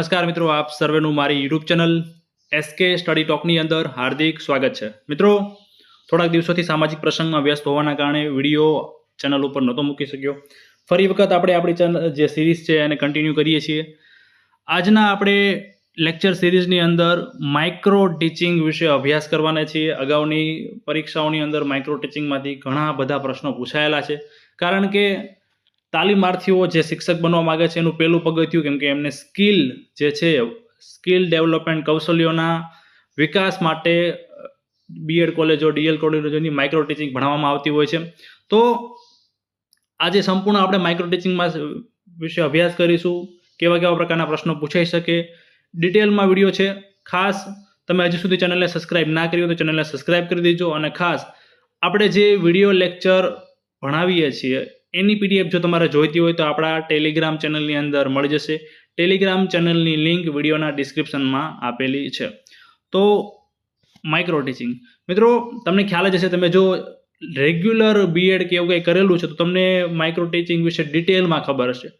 નમસ્કાર મિત્રો, આપ સર્વેનું મારી યુટ્યુબ ચેનલ એસકે સ્ટડી ટોકની અંદર હાર્દિક સ્વાગત છે. મિત્રો, થોડાક દિવસોથી સામાજિક પ્રસંગમાં વ્યસ્ત હોવાના કારણે વીડિયો ચેનલ ઉપર નહોતો મૂકી શક્યો. ફરી વખત આપણે આપણી ચેનલ જે સિરીઝ છે એને કન્ટિન્યુ કરીએ છીએ. આજના આપણે લેક્ચર સિરીઝની અંદર માઇક્રો ટીચિંગ વિશે અભ્યાસ કરવાના છીએ. અગાઉની પરીક્ષાઓની અંદર માઇક્રો ટીચિંગમાંથી ઘણા બધા પ્રશ્નો પૂછાયેલા છે. કારણ કે તાલીમાર્થીઓ જે શિક્ષક બનવા માગે છે, એનું પહેલું પગથિયું કેમ કે એમને સ્કિલ જે છે, સ્કિલ ડેવલપમેન્ટ કૌશલ્યોના વિકાસ માટે બીએડ કોલેજો ડીએલ કોલેજોની માઇક્રો ટીચિંગ ભણાવવામાં આવતી હોય છે. તો આજે સંપૂર્ણ આપણે માઇક્રો ટીચિંગમાં વિશે અભ્યાસ કરીશું. કેવા કેવા પ્રકારના પ્રશ્નો પૂછાઈ શકે. ડિટેલમાં વીડિયો છે. ખાસ તમે હજી સુધી ચેનલને સબસ્ક્રાઇબ ના કરી તો ચેનલને સબસ્ક્રાઇબ કરી દેજો અને ખાસ આપણે જે વીડિયો લેક્ચર ભણાવીએ છીએ એની પીડીએફ જો તમારે જોઈતી હોય તો આપણા ટેલિગ્રામ ચેનલની અંદર મળી જશે. ટેલિગ્રામ ચેનલની લિંક વિડીયોના ડિસ્ક્રિપ્શનમાં આપેલી છે. તો માઇક્રો ટીચિંગ મિત્રો, તમને ખ્યાલ જ હશે, તમે જો રેગ્યુલર બીએડ કે એવું કંઈ કરેલું છે, તો તમને માઇક્રો ટીચિંગ વિશે ડિટેલમાં ખબર હશે.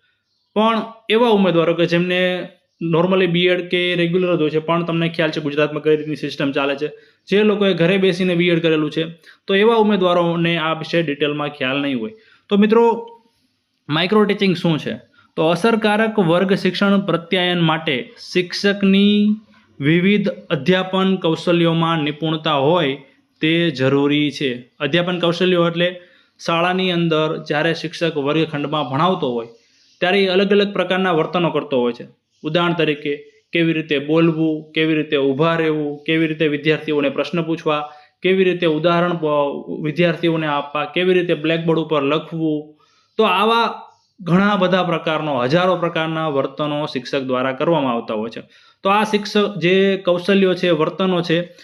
પણ એવા ઉમેદવારો કે જેમને નોર્મલી બીએડ કે રેગ્યુલર જ હોય છે, પણ તમને ખ્યાલ છે ગુજરાતમાં કઈ રીતની સિસ્ટમ ચાલે છે, જે લોકોએ ઘરે બેસીને બીએડ કરેલું છે, તો એવા ઉમેદવારોને આ વિશે ડિટેલમાં ખ્યાલ નહીં હોય. તો મિત્રો માઇક્રો ટીચિંગ શું છે? તો અસરકારક વર્ગ શિક્ષણ પ્રત્યાયન માટે શિક્ષકની વિવિધ અધ્યાપન કૌશલ્યોમાં નિપુણતા હોય તે જરૂરી છે. અધ્યાપન કૌશલ્યો એટલે શાળાની અંદર જ્યારે શિક્ષક વર્ગખંડમાં ભણાવતો હોય, ત્યારે એ અલગ અલગ પ્રકારના વર્તનો કરતો હોય છે. ઉદાહરણ તરીકે, કેવી રીતે બોલવું, કેવી રીતે ઊભા રહેવું, કેવી રીતે વિદ્યાર્થીઓને પ્રશ્ન પૂછવા કેવી રીતે ઉદાહરણ વિદ્યાર્થીઓને આપવા, કેવી રીતે બ્લેકબોર્ડ ઉપર લખવું? તો આવા ઘણા બધા પ્રકારનો, હજારો પ્રકારના વર્તનો શિક્ષક દ્વારા કરવામાં આવતા હોય છે. તો આ શિક્ષક જે કૌશલ્યો છે, વર્તનો છે,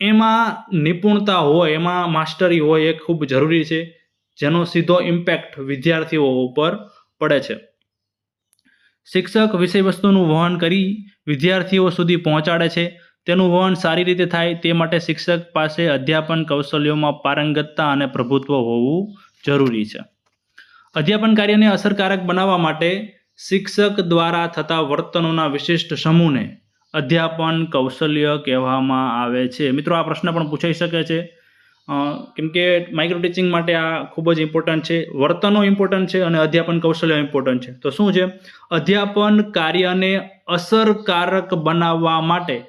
એમાં નિપુણતા હોય, એમાં માસ્ટરી હોય એ ખૂબ જરૂરી છે, જેનો સીધો ઇમ્પેક્ટ વિદ્યાર્થીઓ ઉપર પડે છે. શિક્ષક વિષયવસ્તુનું વહન કરી વિદ્યાર્થીઓ સુધી પહોંચાડે છે તેનું વહન સારી રીતે થાય તે માટે શિક્ષક પાસે અધ્યાપન કૌશલ્યોમાં પારંગતતા અને પ્રભુત્વ હોવું જરૂરી છે. અધ્યાપન કાર્યને અસરકારક બનાવવા માટે શિક્ષક દ્વારા થતા વર્તનોના વિશિષ્ટ સમૂહને અધ્યાપન કૌશલ્ય કહેવામાં આવે છે. મિત્રો, આ પ્રશ્ન પણ પૂછાઈ શકે છે. કેમ કે માઇક્રો ટીચિંગ માટે આ ખૂબ જ ઇમ્પોર્ટન્ટ છે. વર્તનો ઇમ્પોર્ટન્ટ છે અને અધ્યાપન કૌશલ્ય ઇમ્પોર્ટન્ટ છે. તો શું છે? અધ્યાપન કાર્યને અસરકારક બનાવવા માટે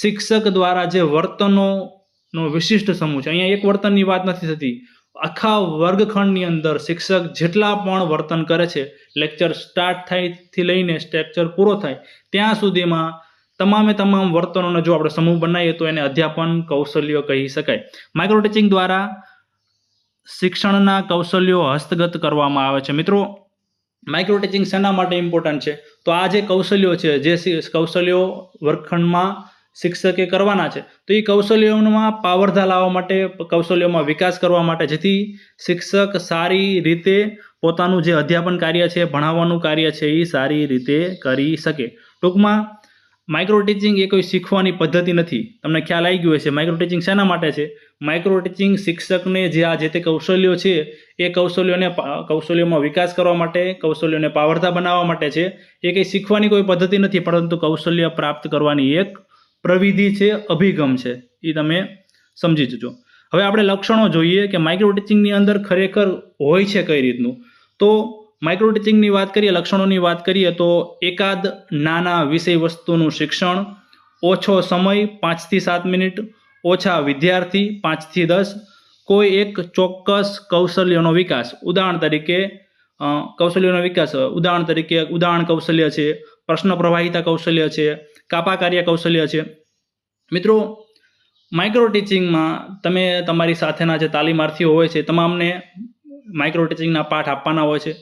શિક્ષક દ્વારા જે વર્તનોનો વિશિષ્ટ સમૂહ છે, અહીંયા એક વર્તનની વાત નથી થતી. આખા વર્ગખંડની અંદર શિક્ષક જેટલા પણ વર્તન કરે છે, લેક્ચર સ્ટાર્ટ થાયથી લઈને સ્ટ્રેક્ચર પૂરો થાય, ત્યાં સુધીમાં તમામે તમામ વર્તનોનો જો આપણે સમૂહ બનાવીએ તો એને અધ્યાપન કૌશલ્યો કહી શકાય. માઇક્રો ટીચિંગ દ્વારા શિક્ષણના કૌશલ્યો હસ્તગત કરવામાં આવે છે. મિત્રો માઇક્રો ટીચિંગ શેના માટે ઇમ્પોર્ટન્ટ છે? તો આ જે કૌશલ્યો છે, જે કૌશલ્યો વર્ગખંડમાં શિક્ષકે કરવાના છે. તો એ કૌશલ્યોમાં પાવરધા લાવવા માટે, કૌશલ્યોમાં વિકાસ કરવા માટે, જેથી શિક્ષક સારી રીતે પોતાનું જે અધ્યાપન કાર્ય છે, ભણાવવાનું કાર્ય છે એ સારી રીતે કરી શકે. ટૂંકમાં માઇક્રો ટીચિંગ એ કોઈ શીખવાની પદ્ધતિ નથી. તમને ખ્યાલ આવી ગયો છે માઇક્રો ટીચિંગ શેના માટે છે? માઇક્રો ટીચિંગ શિક્ષકને જે આ જે તે કૌશલ્યો છે, એ કૌશલ્યોને કૌશલ્યોમાં વિકાસ કરવા માટે, કૌશલ્યોને પાવરધા બનાવવા માટે છે. એ કંઈ શીખવાની કોઈ પદ્ધતિ નથી, પરંતુ કૌશલ્ય પ્રાપ્ત કરવાની એક પ્રવિધિ છે, અભિગમ છે એ તમે સમજી જજો. હવે આપણે લક્ષણો જોઈએ કે માઇક્રો ટીચિંગની અંદર ખરેખર હોય છે કઈ રીતનું? તો માઇક્રો ટીચિંગની વાત કરીએ, લક્ષણોની વાત કરીએ, તો એકાદ નાના વિષય વસ્તુનું શિક્ષણ, ઓછો સમય પાંચથી સાત મિનિટ, ઓછા વિદ્યાર્થી પાંચથી દસ, કોઈ એક ચોક્કસ કૌશલ્યનો વિકાસ. ઉદાહરણ તરીકે કૌશલ્યનો વિકાસ, ઉદાહરણ તરીકે ઉદાહરણ કૌશલ્ય છે, પ્રશ્ન પ્રવાહિતા કૌશલ્ય છે કાપા કાર્ય કૌશલ્ય છે. મિત્રો માઇક્રો ટીચિંગમાં તમે તમારી સાથેના જે તાલીમાર્થીઓ હોય છે, તમામને માઇક્રો ટીચિંગના પાઠ આપવાના હોય છે.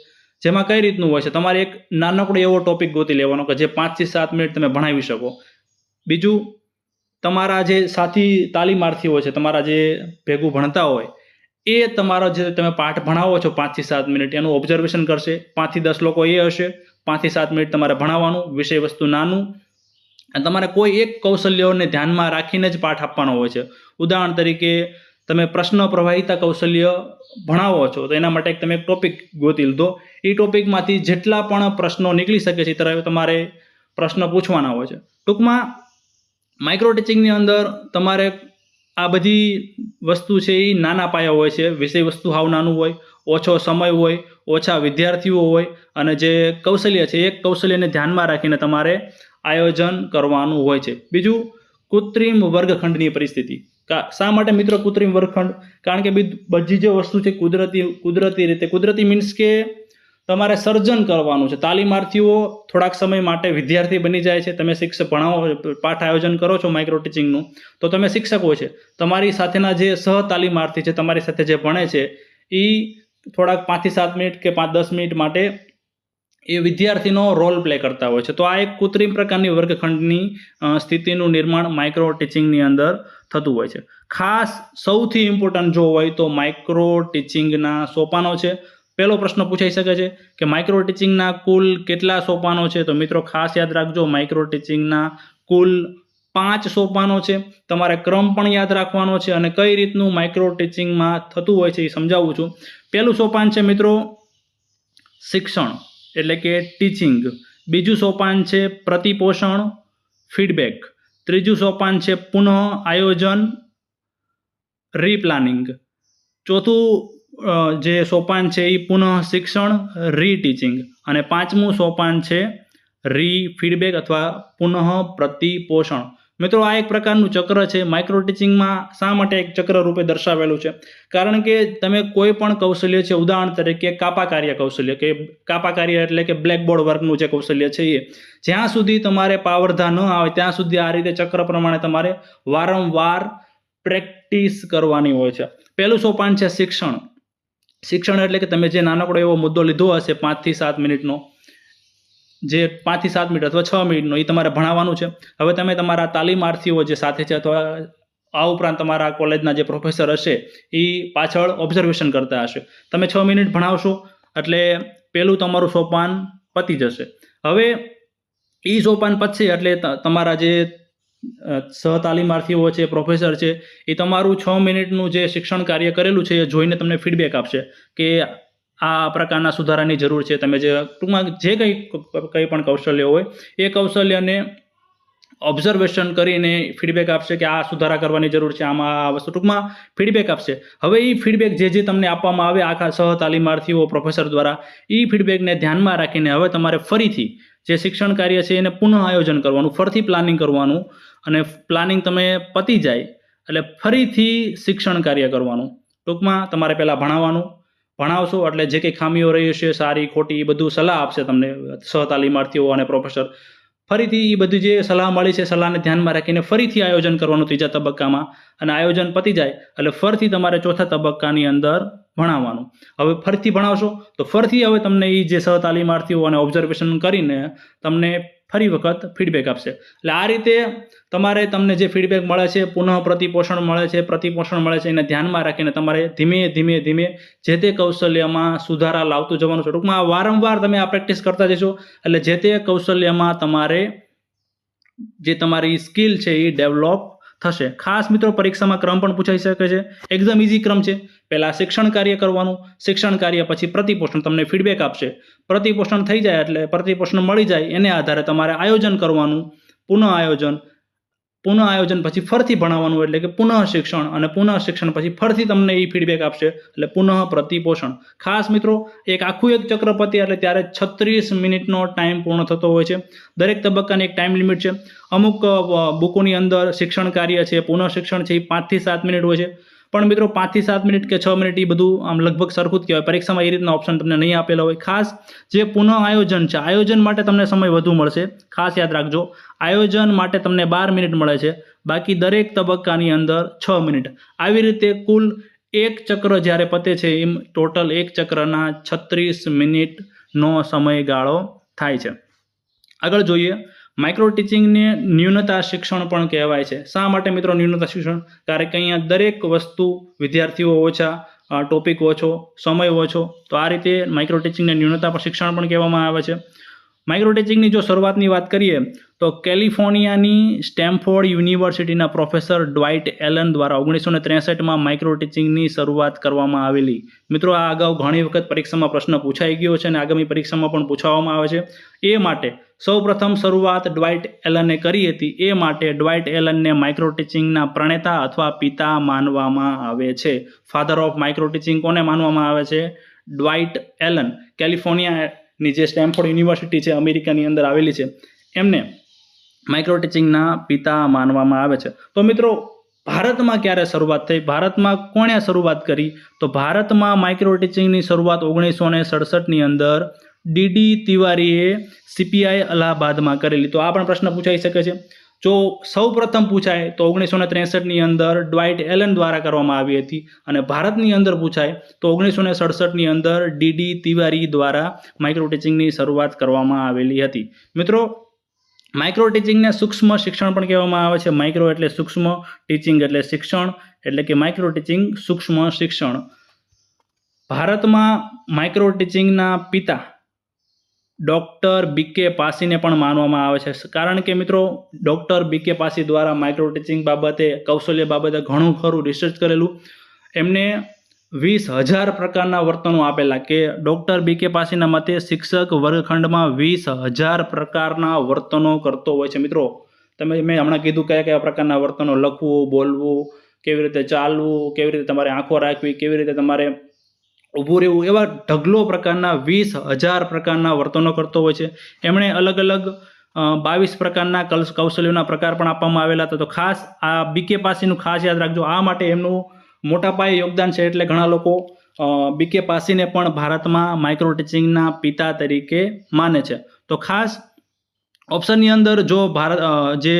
જેમાં કઈ રીતનું હોય છે? તમારે એક નાનકડો એવો ટોપિક ગોતી લેવાનો કે જે પાંચથી સાત મિનિટ તમે ભણાવી શકો. બીજું, તમારા જે સાથી તાલીમાર્થીઓ છે, તમારા જે ભેગું ભણતા હોય, એ તમારો જે તમે પાઠ ભણાવો છો પાંચથી સાત મિનિટ, એનું ઓબ્ઝર્વેશન કરશે. પાંચથી દસ લોકો એ હશે. પાંચથી સાત મિનિટ તમારે ભણાવવાનું. વિષય વસ્તુ નાનું અને તમારે કોઈ એક કૌશલ્યોને ધ્યાનમાં રાખીને જ પાઠ આપવાનો હોય છે. ઉદાહરણ તરીકે, તમે પ્રશ્ન પ્રવાહિતા કૌશલ્ય ભણાવો છો, તો એના માટે એક તમે એક ટોપિક ગોતી લીધો. એ ટોપિકમાંથી જેટલા પણ પ્રશ્નો નીકળી શકે છે તરફ તમારે પ્રશ્ન પૂછવાના હોય છે. ટૂંકમાં માઇક્રો ટીચિંગની અંદર તમારે આ બધી વસ્તુ છે એ નાના પાયા હોય છે, વિષય વસ્તુ હાવ નાનું હોય ઓછો સમય હોય, ઓછા વિદ્યાર્થીઓ હોય અને જે કૌશલ્ય છે એ કૌશલ્યને ધ્યાનમાં રાખીને તમારે આયોજન કરવાનું હોય છે. બીજું, કૃત્રિમ વર્ગખંડની પરિસ્થિતિ. શા માટે મિત્રો કૃત્રિમ વર્ગખંડ? કારણ કે બધી જે વસ્તુ છે, કુદરતી કુદરતી રીતે, કુદરતી મીન્સ કે તમારે સર્જન કરવાનું છે. તાલીમાર્થીઓ થોડાક સમય માટે વિદ્યાર્થી બની જાય છે. તમે શિક્ષક ભણાવો, પાઠ આયોજન કરો છો માઇક્રો ટીચિંગનું તો તમે શિક્ષકો છે. તમારી સાથેના જે સહ તાલીમાર્થી છે, તમારી સાથે જે ભણે છે એ થોડાક પાંચથી સાત મિનિટ કે પાંચ દસ મિનિટ માટે એ વિદ્યાર્થીનો રોલ પ્લે કરતા હોય છે. તો આ એક કૃત્રિમ પ્રકારની વર્ગખંડની સ્થિતિનું નિર્માણ માઇક્રો ટીચિંગની અંદર થતું હોય છે. ખાસ સૌથી ઇમ્પોર્ટન્ટ જો હોય તો માઇક્રો ટીચિંગના સોપાનો છે. પહેલો પ્રશ્ન પૂછાઈ શકે છે કે માઇક્રો ટીચિંગના કુલ કેટલા સોપાનો છે? તો મિત્રો ખાસ યાદ રાખજો માઇક્રો ટીચિંગના કુલ પાંચ સોપાનો છે. તમારે ક્રમ પણ યાદ રાખવાનો છે અને કઈ રીતનું માઇક્રો ટીચિંગમાં થતું હોય છે એ સમજાવું છું. પહેલું સોપાન છે મિત્રો શિક્ષણ, એટલે કે ટીચિંગ બીજું સોપાન છે પ્રતિપોષણ ફીડબેક ત્રીજું સોપાન છે પુનઃ આયોજન રીપ્લાનિંગ ચોથું જે સોપાન છે એ પુનઃ શિક્ષણ રીટીચિંગ અને પાંચમું સોપાન છે રી ફીડબેક અથવા પુનઃ પ્રતિપોષણ મિત્રો, આ એક પ્રકારનું ચક્ર છે. માઇક્રો ટીચિંગમાં શા માટે એક ચક્ર રૂપે દર્શાવેલું છે? કારણ કે તમે કોઈ પણ કૌશલ્ય છે, ઉદાહરણ તરીકે કાપા કાર્ય કૌશલ્ય કે કાપા કાર્ય એટલે કે બ્લેકબોર્ડ વર્કનું જે કૌશલ્ય છે એ. જ્યાં સુધી તમારે પાવરધા ન આવે, ત્યાં સુધી આ રીતે ચક્ર પ્રમાણે તમારે વારંવાર પ્રેક્ટિસ કરવાની હોય છે. પહેલું સોપાન છે શિક્ષણ. શિક્ષણ એટલે કે તમે જે નાનકડો એવો મુદ્દો લીધો હશે પાંચથી સાત મિનિટનો જે પાંચથી સાત મિનિટ અથવા છ મિનિટનો એ તમારે ભણાવવાનું છે. હવે તમે તમારા તાલીમાર્થીઓ જે સાથે છે અથવા આ ઉપરાંત તમારા કોલેજના જે પ્રોફેસર હશે એ પાછળ ઓબ્ઝર્વેશન કરતા હશે. તમે છ મિનિટ ભણાવશો, એટલે પહેલું તમારું સોપાન પતી જશે. હવે એ સોપાન પતશે એટલે તમારા જે સહતાલીમાર્થીઓ છે પ્રોફેસર છે એ તમારું છ મિનિટનું જે શિક્ષણ કાર્ય કરેલું છે, એ જોઈને તમને ફીડબેક આપશે કે આ પ્રકારના સુધારાની જરૂર છે. તમે જે ટૂંકમાં જે કંઈ કંઈ પણ કૌશલ્ય હોય, એ કૌશલ્યને ઓબ્ઝર્વેશન કરીને ફીડબેક આપશે કે આ સુધારા કરવાની જરૂર છે, આમાં આ વસ્તુ. ટૂંકમાં ફીડબેક આપશે. હવે એ ફીડબેક જે જે તમને આપવામાં આવે, આખા સહ તાલીમાર્થીઓ પ્રોફેસર દ્વારા એ ફીડબેકને ધ્યાનમાં રાખીને હવે તમારે ફરીથી જે શિક્ષણ કાર્ય છે, એને પુનઃ આયોજન કરવાનું, ફરીથી પ્લાનિંગ કરવાનું અને પ્લાનિંગ તમે પતી જાય એટલે ફરીથી શિક્ષણ કાર્ય કરવાનું. ટૂંકમાં તમારે પહેલાં ભણાવવાનું ભણાવશો એટલે જે કંઈ ખામીઓ રહી છે સારી, ખોટી, એ બધું સલાહ આપશે તમને સહતાલીમાર્થીઓ અને પ્રોફેસર ફરીથી એ બધી જે સલાહ મળી છે, સલાહને ધ્યાનમાં રાખીને ફરીથી આયોજન કરવાનું ત્રીજા તબક્કામાં. અને આયોજન પતી જાય, એટલે ફરીથી તમારે ચોથા તબક્કાની અંદર ભણાવવાનું. હવે ફરીથી ભણાવશો, તો ફરીથી હવે તમને એ જે સહતાલીમાર્થીઓ અને ઓબ્ઝર્વેશન કરીને તમને ફરી વખત ફીડબેક આપશે. એટલે આ રીતે તમારે તમને જે ફીડબેક મળે છે, પુનઃ પ્રતિપોષણ મળે છે, પ્રતિપોષણ મળે છે, એને ધ્યાનમાં રાખીને તમારે ધીમે ધીમે ધીમે જે તે કૌશલ્યમાં સુધારા લાવતું જવાનું છે. ટૂંકમાં વારંવાર તમે આ પ્રેક્ટિસ કરતા જશો, એટલે જે તે કૌશલ્યમાં તમારે જે તમારી સ્કિલ છે એ ડેવલપ થશે. ખાસ મિત્રો પરીક્ષામાં ક્રમ પણ પૂછાઈ શકે છે. એકદમ ઇઝી ક્રમ છે. પહેલાં શિક્ષણ કાર્ય કરવાનું. શિક્ષણ કાર્ય પછી પ્રતિપોષણ તમને ફીડબેક આપશે. પ્રતિપોષણ થઈ જાય એટલે પ્રતિપોષણ મળી જાય. એને આધારે તમારે આયોજન કરવાનું. પુનઃ આયોજન પુનઃ આયોજન પછી ફરીથી ભણાવવાનું એટલે કે પુનઃ શિક્ષણ અને પુનઃ શિક્ષણ પછી ફરીથી તમને એ ફીડબેક આપશે, એટલે પુનઃ પ્રતિપોષણ ખાસ મિત્રો, એક આખું એક ચક્ર પતે એટલે ત્યારે છત્રીસ મિનિટનો ટાઈમ પૂર્ણ થતો હોય છે. દરેક તબક્કાની એક ટાઈમ લિમિટ છે. અમુક બુકોની અંદર શિક્ષણ કાર્ય છે પુનઃ શિક્ષણ છે એ પાંચથી સાત મિનિટ હોય છે. પણ મિત્રો પાંચથી સાત મિનિટ કે છ મિનિટ એ બધું આમ લગભગ સરખું જ કહેવાય. પરીક્ષામાં એ રીતના ઓપ્શન તમને નહીં આપેલા હોય. ખાસ જે પુનઃ આયોજન છે, આયોજન માટે તમને સમય વધુ મળશે. ખાસ યાદ રાખજો, આયોજન માટે તમને બાર મિનિટ મળે છે. બાકી દરેક તબક્કાની અંદર છ મિનિટ. આવી રીતે કુલ એક ચક્ર જ્યારે પતે છે, એમ ટોટલ એક ચક્રના છત્રીસ મિનિટનો સમયગાળો થાય છે. આગળ જોઈએ માઇક્રો ટીચિંગને ન્યૂનતા શિક્ષણ પણ કહેવાય છે. શા માટે મિત્રો ન્યૂનતા શિક્ષણ? કારણ કે અહીંયા દરેક વસ્તુ વિદ્યાર્થીઓ ઓછા ટોપિક ઓછો, સમય ઓછો, તો આ રીતે માઇક્રો ટીચિંગને ન્યૂનતા શિક્ષણ પણ કહેવામાં આવે છે. માઇક્રો ટીચિંગની જો શરૂઆતની વાત કરીએ, તો કેલિફોર્નિયાની સ્ટેમફોર્ડ યુનિવર્સિટીના પ્રોફેસર ડ્વાઇટ એલન દ્વારા ઓગણીસો ને ત્રેસઠમાં માઇક્રો ટીચિંગની શરૂઆત કરવામાં આવેલી. મિત્રો, આ અગાઉ ઘણી વખત પરીક્ષામાં પ્રશ્ન પૂછાઈ ગયો છે અને આગામી પરીક્ષામાં પણ પૂછવામાં આવે છે. એ માટે સૌપ્રથમ શરૂઆત ડ્વાઇટ એલને કરી હતી. એ માટે ડ્વાઇટ એલનને માઇક્રો ટીચિંગના પ્રણેતા અથવા પિતા માનવામાં આવે છે. ફાધર ઓફ માઇક્રો ટીચિંગ કોને માનવામાં આવે છે? ડ્વાઇટ એલન કેલિફોર્નિયાની જે સ્ટેમ્ફોર્ડ યુનિવર્સિટી છે, અમેરિકાની અંદર આવેલી છે. એમને માઇક્રો ટીચિંગના પિતા માનવામાં આવે છે. તો મિત્રો, ભારતમાં ક્યારે શરૂઆત થઈ? ભારતમાં કોણે શરૂઆત કરી? તો ભારતમાં માઇક્રો ટીચિંગની શરૂઆત ઓગણીસો ને સડસઠની અંદર ડીડી તિવારીએ સીપીઆઈ અલ્હાબાદમાં કરેલી. તો આ પણ પ્રશ્ન પૂછાઈ શકે છે. જો સૌ પ્રથમ પૂછાય તો ઓગણીસો ને ત્રેસઠની અંદર ડ્વાઇટ એલન દ્વારા કરવામાં આવી હતી અને ભારતની અંદર પૂછાય તો ઓગણીસો ને સડસઠની અંદર ડીડી તિવારી દ્વારા માઇક્રો ટીચિંગની શરૂઆત કરવામાં આવેલી હતી. મિત્રો માઇક્રો ટીચિંગને સૂક્ષ્મ શિક્ષણ પણ કહેવામાં આવે છે. માઇક્રો એટલે સૂક્ષ્મ ટીચિંગ એટલે શિક્ષણ, એટલે કે માઇક્રો ટીચિંગ સૂક્ષ્મ શિક્ષણ. ભારતમાં માઇક્રો ટીચિંગના પિતા ડૉક્ટર બીકે પાસીને પણ માનવામાં આવે છે. કારણ કે મિત્રો, ડૉક્ટર બીકે પાસી દ્વારા માઇક્રો ટીચિંગ બાબતે, કૌશલ્ય બાબતે ઘણું ખરું રિસર્ચ કરેલું. એમને વીસ હજાર પ્રકારના વર્તનો આપેલા કે ડૉક્ટર બીકે પાસીના મતે શિક્ષક વર્ગખંડમાં વીસ હજાર પ્રકારના વર્તનો કરતો હોય છે. મિત્રો, તમે મેં હમણાં કીધું કયા કયા પ્રકારના વર્તનો લખવું, બોલવું, કેવી રીતે ચાલવું, કેવી રીતે તમારે આંખો રાખવી, કેવી રીતે તમારે ઊભું રહેવું એવા ઢગલો પ્રકારના વીસ હજાર પ્રકારના વર્તનો કરતો હોય છે. એમણે અલગ અલગ બાવીસ પ્રકારના કલ, કૌશલ્યોના પ્રકાર પણ આપવામાં આવેલા હતા. તો ખાસ આ બીકે પાસીનું ખાસ યાદ રાખજો. આ માટે એમનું મોટા પાયે યોગદાન છે એટલે ઘણા લોકો બીકે પાસીને પણ ભારતમાં માઇક્રો ટીચિંગના પિતા તરીકે માને છે. તો ખાસ ઓપ્શનની અંદર જો ભારત જે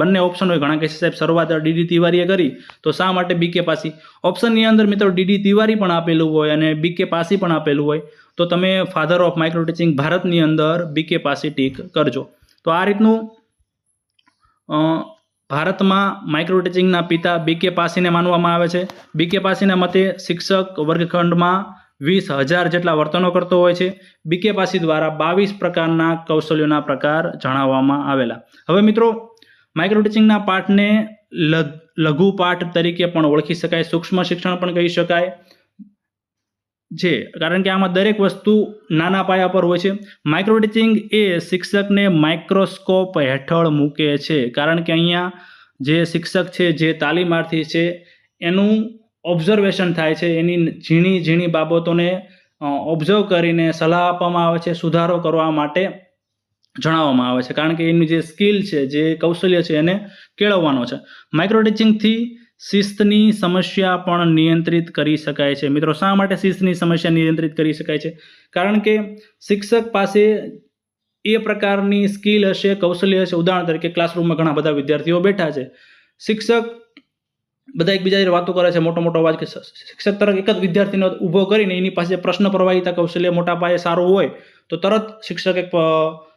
બંને ઓપ્શન હોય, ઘણા કહેશે સાહેબ, શરૂઆત ડીડી તિવારીએ કરી, તો શા માટે બીકે પાસી ઓપ્શનની અંદર મિત્રો ડીડી તિવારી પણ આપેલું હોય અને બીકે પાસી પણ આપેલું હોય, તો તમે ફાધર ઓફ માઇક્રો ટીચિંગ ભારતની અંદર બીકે પાસી ટીક કરજો. તો આ રીતનું ભારતમાં માઇક્રો ટીચિંગના પિતા બીકે પાસીને માનવામાં આવે છે. બીકે પાસીના મતે શિક્ષક વર્ગખંડમાં વીસ હજાર જેટલા વર્તનો કરતો હોય છે. બીકે પાસી દ્વારા બાવીસ પ્રકારના કૌશલ્યોના પ્રકાર જણાવવામાં આવેલા. હવે મિત્રો માઇક્રો ટીચિંગના પાઠને લઘ પાઠ તરીકે પણ ઓળખી શકાય, સૂક્ષ્મ શિક્ષણ પણ કહી શકાય. છે, કારણ કે આમાં દરેક વસ્તુ નાના પાયા પર હોય છે. માઇક્રો ટીચિંગ એ શિક્ષકને માઇક્રોસ્કોપ હેઠળ મૂકે છે. કારણ કે અહીંયા જે શિક્ષક છે, જે તાલીમાર્થી છે, એનું ઓબ્ઝર્વેશન થાય છે, એની ઝીણી ઝીણી બાબતોને ઓબ્ઝર્વ કરીને સલાહ આપવામાં આવે છે, સુધારો કરવા માટે જણાવવામાં આવે છે. કારણ કે એની જે સ્કિલ છે, જે કૌશલ્ય છે, એને કેળવવાનો છે. માઇક્રો ટીચિંગથી શિસ્તની સમસ્યા પણ નિયંત્રિત કરી શકાય છે. મિત્રો, શા માટે શિસ્તની સમસ્યા નિયંત્રિત કરી શકાય છે? કારણ કે શિક્ષક પાસે એ પ્રકારની સ્કિલ હશે, કૌશલ્ય હશે. ઉદાહરણ તરીકે ક્લાસરૂમમાં ઘણા બધા વિદ્યાર્થીઓ બેઠા છે. શિક્ષક બધા એકબીજા વાતો કરે છે, મોટો મોટો અવાજ કે શિક્ષક તરત એક જ વિદ્યાર્થીને ઊભો કરીને એની પાસે પ્રશ્ન પ્રવાહિતા કૌશલ્ય મોટા પાયે સારું હોય, તો તરત શિક્ષક એક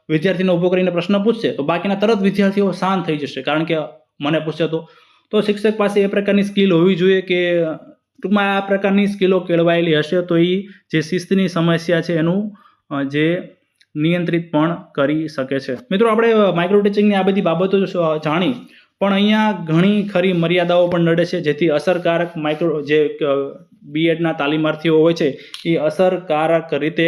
વિદ્યાર્થીને ઊભો કરીને પ્રશ્ન પૂછશે, તો બાકીના તરત વિદ્યાર્થીઓ શાંત થઈ જશે, કારણ કે મને પૂછશે તો. તો શિક્ષક પાસે એ પ્રકારની સ્કિલ હોવી જોઈએ કે ટૂંકમાં આ પ્રકારની સ્કિલો કેળવાયેલી હશે તો એ જે શિસ્તની સમસ્યા છે એનું જે નિયંત્રિત પણ કરી શકે છે. મિત્રો, આપણે માઇક્રો ટીચિંગની આ બધી બાબતો જાણી. પણ અહીંયા ઘણી ખરી મર્યાદાઓ પણ નડે છે, જેથી અસરકારક માઇક્રો જે બીએડના તાલીમાર્થીઓ હોય છે, એ અસરકારક રીતે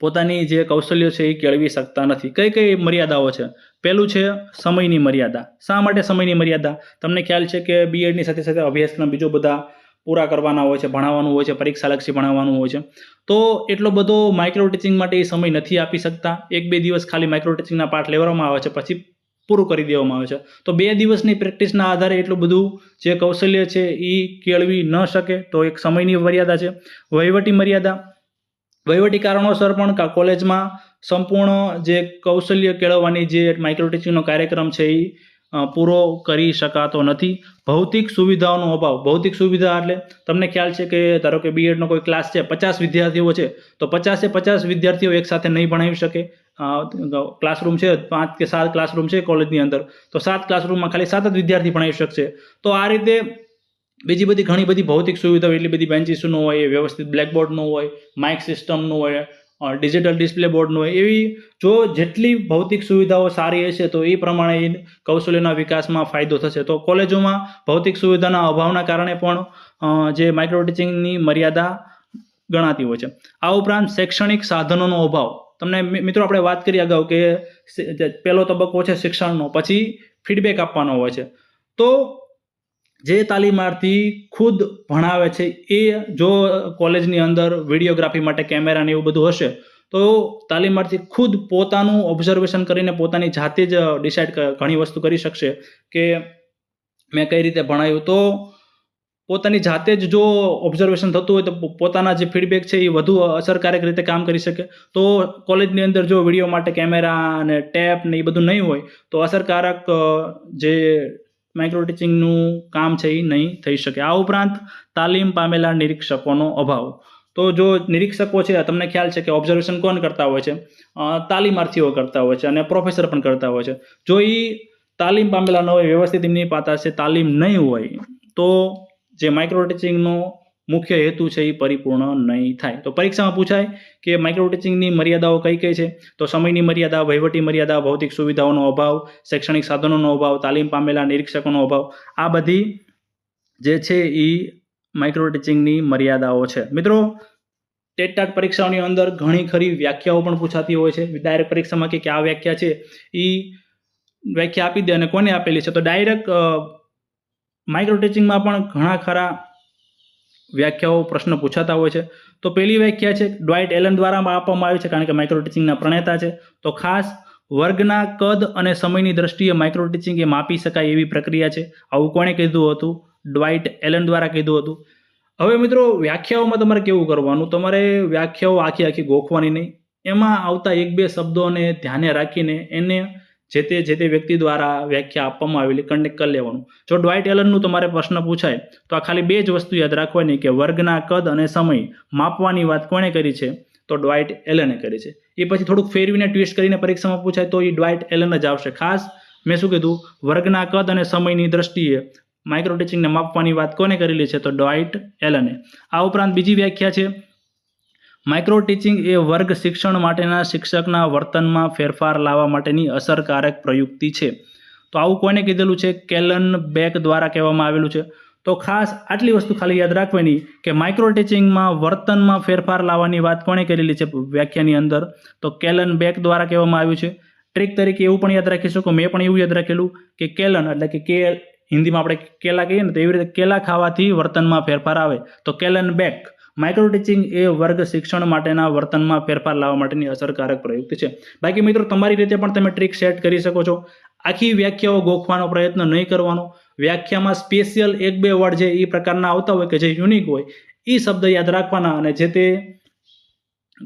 પોતાની જે કૌશલ્યો છે એ કેળવી શકતા નથી. કઈ કઈ મર્યાદાઓ છે? પહેલું છે સમયની મર્યાદા. શા માટે સમયની મર્યાદા? તમને ખ્યાલ છે કે બીએડની સાથે સાથે અભ્યાસક્રમ બીજો બધા પૂરા કરવાના હોય છે, ભણાવવાનું હોય છે પરીક્ષાલક્ષી ભણાવવાનું હોય છે. તો એટલો બધો માઇક્રો ટીચિંગ માટે એ સમય નથી આપી શકતા. એક બે દિવસ ખાલી માઇક્રો ટીચિંગના પાઠ લેવામાં આવે છે, પછી પૂરું કરી દેવામાં આવે છે. તો બે દિવસની પ્રેક્ટિસના આધારે એટલું બધું જે કૌશલ્ય છે એ કેળવી ન શકે તો એક સમયની મર્યાદા છે. વહીવટી મર્યાદા. વહીવટી કારણોસર પણ કોલેજમાં સંપૂર્ણ જે કૌશલ્ય કેળવવાની જે માઇક્રો ટીચિંગનો કાર્યક્રમ છે એ પૂરો કરી શકાતો નથી. ભૌતિક સુવિધાઓનો અભાવ. ભૌતિક સુવિધા એટલે તમને ખ્યાલ છે કે ધારો કે બીએડનો કોઈ ક્લાસ છે, પચાસ વિદ્યાર્થીઓ છે, તો પચાસે પચાસ વિદ્યાર્થીઓ એકસાથે નહીં ભણાવી શકે. ક્લાસરૂમ છે, પાંચ કે સાત ક્લાસરૂમ છે કોલેજની અંદર. તો સાત ક્લાસરૂમમાં ખાલી સાત જ વિદ્યાર્થી ભણાવી શકશે. તો આ રીતે બીજી બધી ઘણી બધી ભૌતિક સુવિધાઓ, એટલી બધી બેન્ચીસ હોય વ્યવસ્થિત બ્લેકબોર્ડ ન હોય માઇક સિસ્ટમ ન હોય ડિજિટલ ડિસ્પ્લે બોર્ડનું હોય, એવી જો જેટલી ભૌતિક સુવિધાઓ સારી હશે તો એ પ્રમાણે કૌશલ્યના વિકાસમાં ફાયદો થશે. તો કોલેજોમાં ભૌતિક સુવિધાના અભાવના કારણે પણ જે માઇક્રો ટીચિંગની મર્યાદા ગણાતી હોય છે. આ ઉપરાંત શૈક્ષણિક સાધનોનો અભાવ. તમને મિત્રો આપણે વાત કરી અગાઉ કે પહેલો તબક્કો છે શિક્ષણનો, પછી ફીડબેક આપવાનો હોય છે. તો જે તાલીમાર્થી ખુદ ભણાવે છે, એ જો કોલેજની અંદર વિડીયોગ્રાફી માટે કેમેરા ને એવું બધું હશે, તો તાલીમાર્થી ખુદ પોતાનું ઓબ્ઝર્વેશન કરીને પોતાની જાતે જ ડિસાઇડ ઘણી વસ્તુ કરી શકશે કે મેં કઈ રીતે ભણાયું. તો પોતાની જાતે જ જો ઓબ્ઝર્વેશન થતું હોય તો પોતાના જે ફીડબેક છે એ વધુ અસરકારક રીતે કામ કરી શકે. તો કોલેજની અંદર જો વીડિયો માટે કેમેરા અને ટેપ ને એ બધું નહીં હોય, તો અસરકારક જે માઇક્રો ટીચિંગનું કામ છે એ નહીં થઈ શકે. આ ઉપરાંત તાલીમ પામેલા નિરીક્ષકોનો અભાવ. તો જો નિરીક્ષકો છે, તમને ખ્યાલ છે કે ઓબ્ઝર્વેશન કોણ કરતા હોય છે? તાલીમાર્થીઓ કરતા હોય છે અને પ્રોફેસર પણ કરતા હોય છે. જો એ તાલીમ પામેલા ન હોય, વ્યવસ્થિત એમની પાસે તાલીમ નહીં હોય, તો જે માઇક્રો ટીચિંગનો મુખ્ય હેતુ છે એ પરિપૂર્ણ નહીં થાય. તો પરીક્ષામાં પૂછાય કે માઇક્રો ટીચિંગની મર્યાદાઓ કઈ કઈ છે? તો સમયની મર્યાદા, વહીવટી મર્યાદા, ભૌતિક સુવિધાઓનો અભાવ, શૈક્ષણિક સાધનોનો અભાવ, તાલીમ પામેલા નિરીક્ષકોનો અભાવ, આ બધી જે છે એ માઇક્રો ટીચિંગની મર્યાદાઓ છે. મિત્રો, ટેટટાટ પરીક્ષાઓની અંદર ઘણી ખરી વ્યાખ્યાઓ પણ પૂછાતી હોય છે. ડાયરેક્ટ પરીક્ષામાં કે આ વ્યાખ્યા છે એ વ્યાખ્યા આપી દે અને કોને આપેલી છે? તો ડાયરેક્ટ માઇક્રો ટીચિંગમાં પણ ઘણા ખરા વ્યાખ્યાઓ, પ્રશ્ન પૂછાતા હોય છે. તો પહેલી વ્યાખ્યા છે ડ્વાઇટ એલન દ્વારા આપવામાં આવી છે, કારણ કે માઇક્રો ટીચિંગના પ્રણેતા છે. તો ખાસ, વર્ગના કદ અને સમયની દ્રષ્ટિએ માઇક્રો ટીચિંગ એ માપી શકાય એવી પ્રક્રિયા છે. આવું કોણે કીધું હતું? ડ્વાઇટ એલન દ્વારા કીધું હતું. હવે મિત્રો, વ્યાખ્યાઓમાં તમારે કેવું કરવાનું? તમારે વ્યાખ્યાઓ આખી આખી ગોખવાની નહીં. એમાં આવતા એક બે શબ્દોને ધ્યાને રાખીને એને જે તે જે તે વ્યક્તિ દ્વારા વ્યાખ્યા આપવામાં આવેલી કન્ટેક્ટ કરી લેવાનું. જો ડ્વાઇટ એલનનું તમારે પ્રશ્ન પૂછાય, તો આ ખાલી બે જ વસ્તુ યાદ રાખવાની કે વર્ગના કદ અને સમય માપવાની વાત કોણે કરી છે? તો ડ્વાઇટ એલને કરી છે. એ પછી થોડુંક ફેરવીને ટ્વિસ્ટ કરીને પરીક્ષામાં પૂછાય, તો એ ડ્વાઇટ એલન જ આવશે. ખાસ મેં શું કીધું? વર્ગના કદ અને સમયની દ્રષ્ટિએ માઇક્રો ટીચિંગને માપવાની વાત કોને કરેલી છે? તો ડ્વાઇટ એલને આ ઉપરાંત બીજી વ્યાખ્યા છે માઇક્રો ટીચિંગ એ વર્ગ શિક્ષણ માટેના શિક્ષકના વર્તનમાં ફેરફાર લાવવા માટેની અસરકારક પ્રયુક્તિ છે. તો આવું કોને કીધેલું છે? કેલન બેક દ્વારા કહેવામાં આવેલું છે. તો ખાસ આટલી વસ્તુ ખાલી યાદ રાખવાની કે માઇક્રો ટીચિંગમાં વર્તનમાં ફેરફાર લાવવાની વાત કોણે કરેલી છે વ્યાખ્યાની અંદર? તો કેલન બેક દ્વારા કહેવામાં આવ્યું છે. ટ્રીક તરીકે એવું પણ યાદ રાખી શકો, મેં પણ એવું યાદ રાખેલું કે કેલન એટલે કે કે, હિન્દીમાં આપણે કેલા કહીએ ને તો એવી રીતે કેલા ખાવાથી વર્તનમાં ફેરફાર આવે. તો કેલન બેક. માઇક્રો ટીચિંગ એ વર્ગ શિક્ષણ માટેના વર્તનમાં ફેરફાર લાવવા માટેની અસરકારક પ્રયુક્તિ છે. બાકી મિત્રો, તમારી રીતે પણ તમે ટ્રીક સેટ કરી શકો છો. આખી વ્યાખ્યાઓ ગોખવાનો પ્રયત્ન નહીં કરવાનો. વ્યાખ્યામાં સ્પેશિયલ એક બે વર્ડ જે એ પ્રકારના આવતા હોય કે જે યુનિક હોય એ શબ્દ યાદ રાખવાના અને જે તે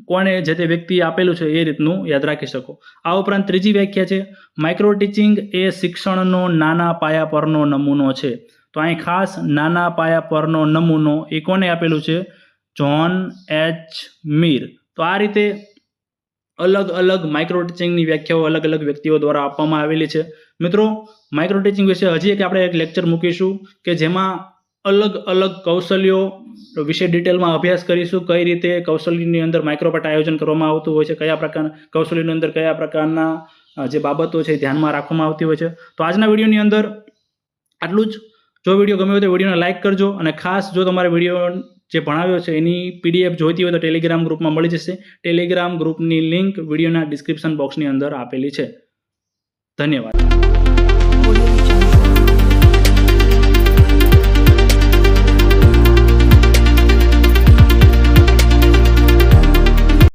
કોણે જે તે વ્યક્તિએ આપેલું છે એ રીતનું યાદ રાખી શકો. આ ઉપરાંત ત્રીજી વ્યાખ્યા છે માઇક્રો ટીચિંગ એ શિક્ષણનો નાના પાયા પરનો નમૂનો છે. તો અહીં ખાસ નાના પાયા પરનો નમૂનો એ કોને આપેલું છે? જ્હોન એચ મીર તો આ રીતે અલગ અલગ માઇક્રો ટીચિંગની વ્યાખ્યાઓ અલગ અલગ વ્યક્તિઓ દ્વારા આપવામાં આવેલી છે. મિત્રો માઇક્રો ટીચિંગ વિશે હજી એક આપણે એક લેક્ચર મૂકીશું કે જેમાં અલગ અલગ કૌશલ્યો વિશે ડિટેલમાં અભ્યાસ કરીશું. કઈ રીતે કૌશલ્યની અંદર માઇક્રોપાટ આયોજન કરવામાં આવતું હોય છે, કયા પ્રકારના કૌશલ્યની અંદર કયા પ્રકારના જે બાબતો છે ધ્યાનમાં રાખવામાં આવતી હોય છે. તો આજના વિડીયોની અંદર આટલું જ. જો વીડિયો ગમ્યો હોય તો વિડીયોને લાઇક કરજો અને ખાસ જો તમારે વીડિયો જે ભણાવ્યો છે, એની પીડીએફ જોઈતી હોય તો ટેલિગ્રામ ગ્રુપમાં મળી જશે. ટેલિગ્રામ ગ્રુપની લિંક વિડીયોના ડિસ્ક્રિપ્શન બોક્સની અંદર આપેલી છે. ધન્યવાદ.